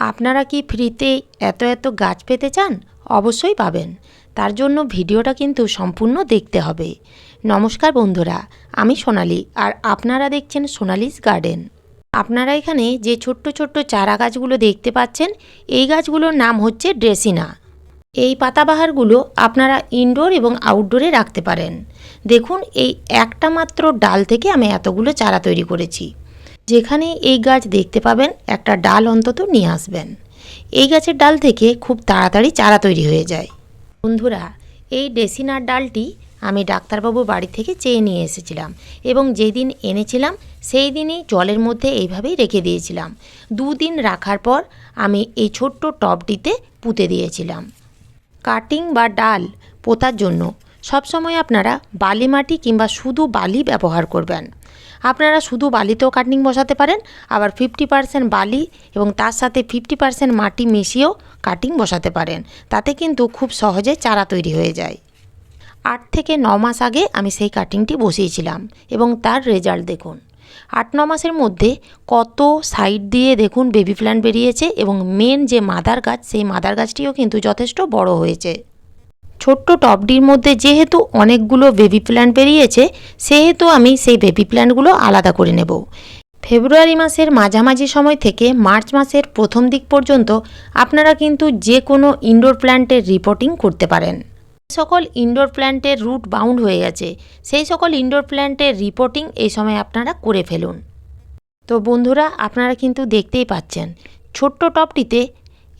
আপনারা কি ফ্রিতে এত এত গাছ পেতে চান? অবশ্যই পাবেন। তার জন্য ভিডিওটা কিন্তু সম্পূর্ণ দেখতে হবে। নমস্কার বন্ধুরা, আমি সোনালি আর আপনারা দেখছেন সোনালিস গার্ডেন। আপনারা এখানে যে ছোট্ট ছোট্ট চারা গাছগুলো দেখতে পাচ্ছেন, এই গাছগুলোর নাম হচ্ছে ড্রেসিনা। এই পাতাবাহারগুলো আপনারা ইনডোর এবং আউটডোরে রাখতে পারেন। দেখুন, এই একটা মাত্র ডাল থেকে আমি এতগুলো চারা তৈরি করেছি। যেখানে এই গাছ দেখতে পাবেন, একটা ডাল অন্তত নিয়ে আসবেন। এই গাছের ডাল থেকে খুব তাড়াতাড়ি চারা তৈরি হয়ে যায়। বন্ধুরা, এই ডেসিনার ডালটি আমি ডাক্তারবাবু বাড়ি থেকে চেয়ে নিয়ে এসেছিলাম এবং যেদিন এনেছিলাম, সেই দিনই জলের মধ্যে এইভাবেই রেখে দিয়েছিলাম। দুদিন রাখার পর আমি এই ছোট্ট টবটিতে পুঁতে দিয়েছিলাম। কাটিং বা ডাল পোতার জন্য সবসময় আপনারা বালি মাটি কিংবা শুধু বালি ব্যবহার করবেন। আপনারা শুধু বালিতেও কাটিং বসাতে পারেন, আবার ফিফটি পার্সেন্ট বালি এবং তার সাথে ফিফটি পার্সেন্ট মাটি মিশিয়েও কাটিং বসাতে পারেন। তাতে কিন্তু খুব সহজে চারা তৈরি হয়ে যায়। আট থেকে ন মাস আগে আমি সেই কাটিংটি বসিয়েছিলাম এবং তার রেজাল্ট দেখুন। আট ন মাসের মধ্যে কত সাইড দিয়ে দেখুন বেবি প্ল্যান্ট বেরিয়েছে এবং মেন যে মাদার গাছ, সেই মাদার গাছটিও কিন্তু যথেষ্ট বড় হয়েছে। ছোট্ট টবটির মধ্যে যেহেতু অনেকগুলো বেবি প্ল্যান্ট বেরিয়েছে, সেহেতু আমি সেই বেবি প্ল্যান্টগুলো আলাদা করে নেব। ফেব্রুয়ারি মাসের মাঝামাঝি সময় থেকে মার্চ মাসের প্রথম দিক পর্যন্ত আপনারা কিন্তু যে কোনো ইনডোর প্ল্যান্টের রিপোর্টিং করতে পারেন। সকল ইনডোর প্ল্যান্টের রুট বাউন্ড হয়ে গেছে, সেই সকল ইনডোর প্ল্যান্টের রিপোর্টিং এই সময় আপনারা করে ফেলুন। তো বন্ধুরা, আপনারা কিন্তু দেখতেই পাচ্ছেন, ছোট্ট টপটিতে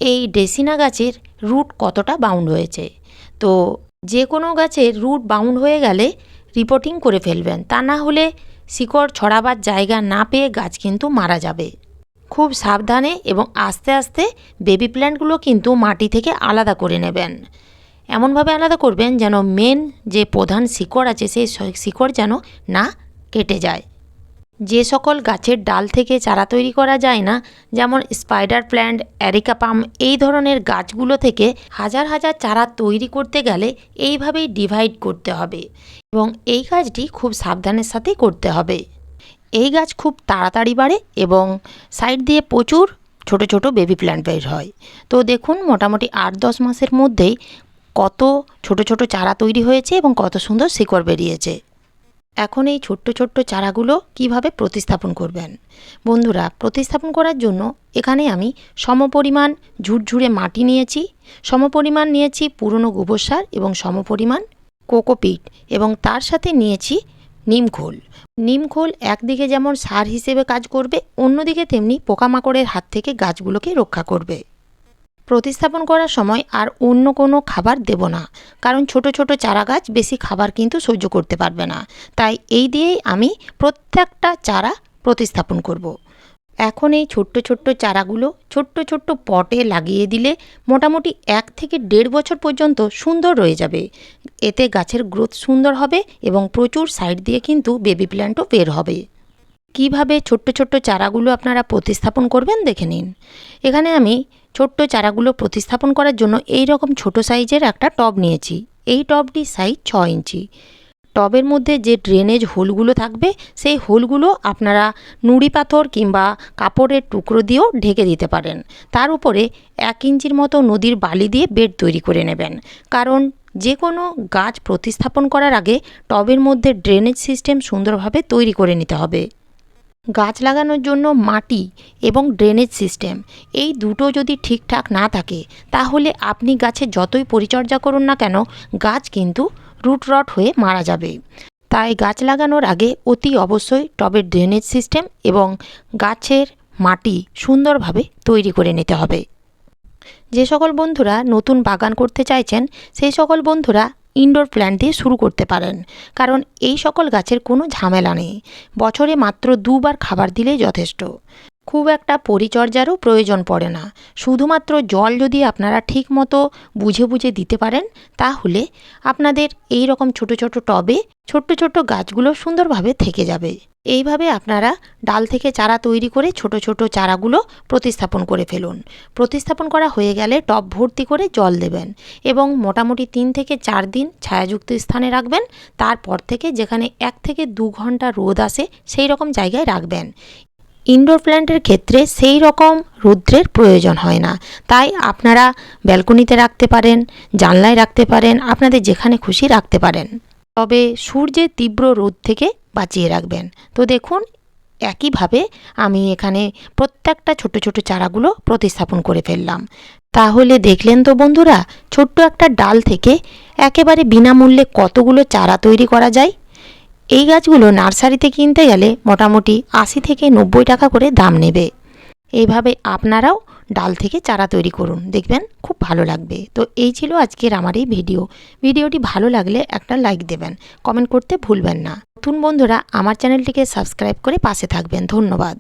এই ডেসিনা গাছের রুট কতটা বাউন্ড হয়েছে? তো যে কোনো গাছের রুট বাউন্ড হয়ে গেলে রিপোর্টিং করে ফেলবেন। তা না হলে শিকড় ছড়াবার জায়গা না পেয়ে গাছ কিন্তু মারা যাবে। খুব সাবধানে এবং আস্তে আস্তে বেবি প্ল্যান্টগুলো কিন্তু মাটি থেকে আলাদা করে নেবেন। এমনভাবে আলাদা করবেন যেন মেন যে প্রধান শিকড় আছে সেই শিকড় যেন না কেটে যায়। যে সকল গাছের ডাল থেকে চারা তৈরি করা যায় না, যেমন স্পাইডার প্ল্যান্ট অ্যারিকাপাম এই ধরনের গাছগুলো থেকে হাজার হাজার চারা তৈরি করতে গেলে এইভাবেই ডিভাইড করতে হবে এবং এই কাজটি খুব সাবধানের সাথেই করতে হবে। এই গাছ খুব তাড়াতাড়ি বাড়ে এবং সাইড দিয়ে প্রচুর ছোট ছোট বেবি প্ল্যান্ট বের হয়। তো দেখুন মোটামুটি আট দশ মাসের মধ্যেই কত ছোট ছোট চারা তৈরি হয়েছে এবং কত সুন্দর শিকড় বেরিয়েছে। এখন এই ছোট্ট ছোট্ট চারাগুলো কীভাবে প্রতিস্থাপন করবেন? বন্ধুরা, প্রতিস্থাপন করার জন্য এখানে আমি সমপরিমাণ ঝুরঝুরে মাটি নিয়েছি, সমপরিমাণ নিয়েছি পুরনো গোবর সার এবং সমপরিমাণ কোকোপিট এবং তার সাথে নিয়েছি নিমখোল নিমখোল একদিকে যেমন সার হিসেবে কাজ করবে, অন্যদিকে তেমনি পোকামাকড়ের হাত থেকে গাছগুলোকে রক্ষা করবে। প্রতিস্থাপন করার সময় আর অন্য কোনো খাবার দেব না। কারণ ছোট ছোট চারা গাছ বেশি খাবার কিন্তু সহ্য করতে পারবে না। তাই এই দিয়েই আমি প্রত্যেকটা চারা প্রতিস্থাপন করব। এখন এই ছোট্ট ছোট্ট চারাগুলো ছোট্ট ছোট্ট পটে লাগিয়ে দিলে মোটামুটি এক থেকে দেড় বছর পর্যন্ত সুন্দর রয়ে যাবে। এতে গাছের গ্রোথ সুন্দর হবে এবং প্রচুর সাইড দিয়ে কিন্তু বেবি প্ল্যান্টও বের হবে। কীভাবে ছোট্ট ছোট্ট চারাগুলো আপনারা প্রতিস্থাপন করবেন দেখে নিন। এখানে আমি ছোট্ট চারাগুলো প্রতিস্থাপন করার জন্য এই রকম ছোট সাইজের একটা টব নিয়েছি। এই টবটির সাইজ ছ ইঞ্চি। টবের মধ্যে যে ড্রেনেজ হোলগুলো থাকবে, সেই হোলগুলো আপনারা নুড়ি পাথর কিংবা কাপড়ের টুকরো দিয়েও ঢেকে দিতে পারেন। তার উপরে এক ইঞ্চির মতো নদীর বালি দিয়ে বেড তৈরি করে নেবেন। কারণ যে কোনো গাছ প্রতিস্থাপন করার আগে টবের মধ্যে ড্রেনেজ সিস্টেম সুন্দরভাবে তৈরি করে নিতে হবে। গাছ লাগানোর জন্য মাটি এবং ড্রেনেজ সিস্টেম। এই দুটো যদি ঠিকঠাক না থাকে, তাহলে আপনি গাছের যতই পরিচর্যা করুন না কেন, গাছ কিন্তু রুট রট হয়ে মারা যাবে। তাই গাছ লাগানোর আগে অতি অবশ্যই টবের ড্রেনেজ সিস্টেম এবং গাছের মাটি সুন্দরভাবে তৈরি করে নিতে হবে। যে সকল বন্ধুরা নতুন বাগান করতে চাইছেন, সেই সকল বন্ধুরা ইনডোর প্ল্যান্ট দিয়ে শুরু করতে পারেন। কারণ এই সকল গাছের কোনো ঝামেলা নেই। বছরে মাত্র দুবার খাবার দিলেই যথেষ্ট। খুব একটা পরিচর্যারও প্রয়োজন পড়ে না। শুধুমাত্র জল যদি আপনারা ঠিক মতো বুঝে বুঝে দিতে পারেন, তাহলে আপনাদের এই রকম ছোট ছোট টবে ছোট্ট ছোট্ট গাছগুলো সুন্দরভাবে থেকে যাবে। এইভাবে আপনারা ডাল থেকে চারা তৈরি করে ছোট ছোট চারাগুলো প্রতিস্থাপন করে ফেলুন। প্রতিস্থাপন করা হয়ে গেলে টব ভর্তি করে জল দেবেন এবং মোটামুটি তিন থেকে চার দিন ছায়াযুক্ত স্থানে রাখবেন। তারপর থেকে যেখানে এক থেকে দু ঘণ্টা রোদ আসে সেই রকম জায়গায় রাখবেন। ইনডোর প্ল্যান্টের ক্ষেত্রে সেই রকম রৌদ্রের প্রয়োজন হয় না। তাই আপনারা ব্যালকনিতে রাখতে পারেন, জানলায় রাখতে পারেন, আপনাদের যেখানে খুশি রাখতে পারেন। তবে সূর্যের তীব্র রোদ থেকে বাঁচিয়ে রাখবেন। তো দেখুন, একইভাবে আমি এখানে প্রত্যেকটা ছোট ছোট চারাগুলো প্রতিস্থাপন করে ফেললাম। তাহলে দেখলেন তো বন্ধুরা, ছোট্ট একটা ডাল থেকে একেবারে বিনামূল্যে কতগুলো চারা তৈরি করা যায়? এই গাছগুলো নার্সারিতে কিনতে গেলে মোটামুটি আশি থেকে নব্বই টাকা করে দাম নেবে। এইভাবে আপনারাও ডাল থেকে চারা তৈরি করুন। দেখবেন খুব ভালো লাগবে। তো এই ছিল আজকের আমার এই ভিডিও। ভিডিওটি ভালো লাগলে একটা লাইক দেবেন। কমেন্ট করতে ভুলবেন না। নতুন বন্ধুরা আমার চ্যানেলটিকে সাবস্ক্রাইব করে পাশে থাকবেন। ধন্যবাদ।